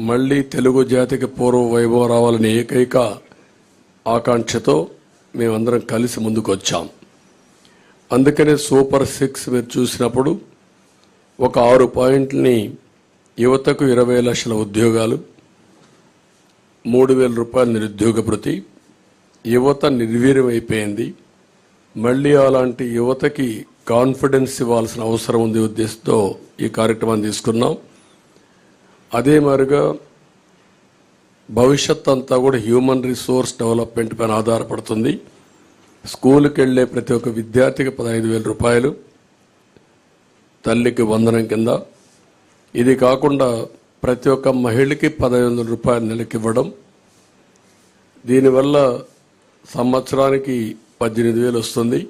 మళ్ళీ తెలుగు జాతికి పూర్వ వైభవం రావాలని ఏకైక ఆకాంక్షతో మేమందరం కలిసి ముందుకు వచ్చాం అందుకనే సూపర్ సిక్స్ మీరు చూసినప్పుడు ఒక ఆరు పాయింట్లని యువతకు ఇరవై లక్షల ఉద్యోగాలు మూడు వేల రూపాయల నిరుద్యోగ భృతి యువత నిర్వీర్యమైపోయింది. మళ్ళీ అలాంటి యువతకి కాన్ఫిడెన్స్ ఇవ్వాల్సిన అవసరం ఉంది ఉద్దేశంతో ఈ కార్యక్రమాన్ని తీసుకున్నాం. అదే మాదిరిగా భవిష్యత్ అంతా కూడా హ్యూమన్ రిసోర్స్ డెవలప్మెంట్ పైన ఆధారపడుతుంది. స్కూల్కి వెళ్ళే ప్రతి ఒక్క విద్యార్థికి పదహైదు వేల రూపాయలు తల్లికి వందనం కింద. ఇది కాకుండా ప్రతి ఒక్క మహిళకి పదహైదు వందల రూపాయలు నెలకి ఇవ్వడం. దీనివల్ల సంవత్సరానికి పద్దెనిమిది వేలు వస్తుంది.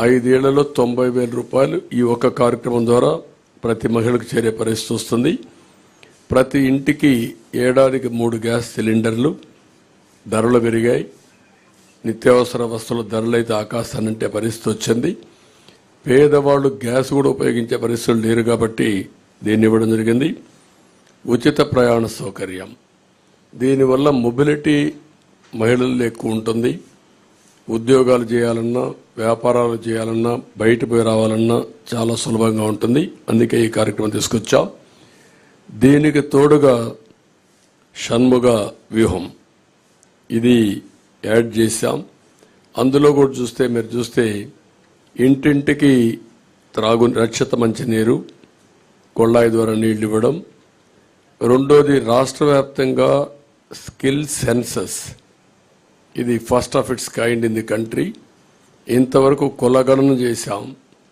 ఐదేళ్ళలో తొంభై వేల రూపాయలు ఈ ఒక్క కార్యక్రమం ద్వారా ప్రతి మహిళకు చేరే పరిస్థితి వస్తుంది. ప్రతి ఇంటికి ఏడాదికి మూడు గ్యాస్ సిలిండర్లు ధరలు పెరిగాయి. నిత్యావసర వస్తువుల ధరలు అయితే ఆకాశాన్నంటే పరిస్థితి వచ్చింది. పేదవాళ్ళు గ్యాస్ కూడా ఉపయోగించే పరిస్థితులు లేరు కాబట్టి దీన్ని ఇవ్వడం జరిగింది. ఉచిత ప్రయాణ సౌకర్యం. దీనివల్ల మొబిలిటీ మహిళల్లో ఎక్కువ ఉంటుంది. ఉద్యోగాలు చేయాలన్నా వ్యాపారాలు చేయాలన్నా బయట పోయి రావాలన్నా చాలా సులభంగా ఉంటుంది. అందుకే ఈ కార్యక్రమం తీసుకొచ్చాం. దీనికి తోడుగా షణ్ముగ వ్యూహం? ఇది యాడ్ చేశాం. అందులో కూడా చూస్తే మీరు చూస్తే ఇంటింటికి త్రాగు రక్షిత మంచినీరు కొళ్ళాయి ద్వారా నీళ్ళు ఇవ్వడం. రెండోది రాష్ట్ర వ్యాప్తంగా స్కిల్ సెన్సస్. ఇది first of its kind in the country. ఇంతవరకు కులగణన చేశాం.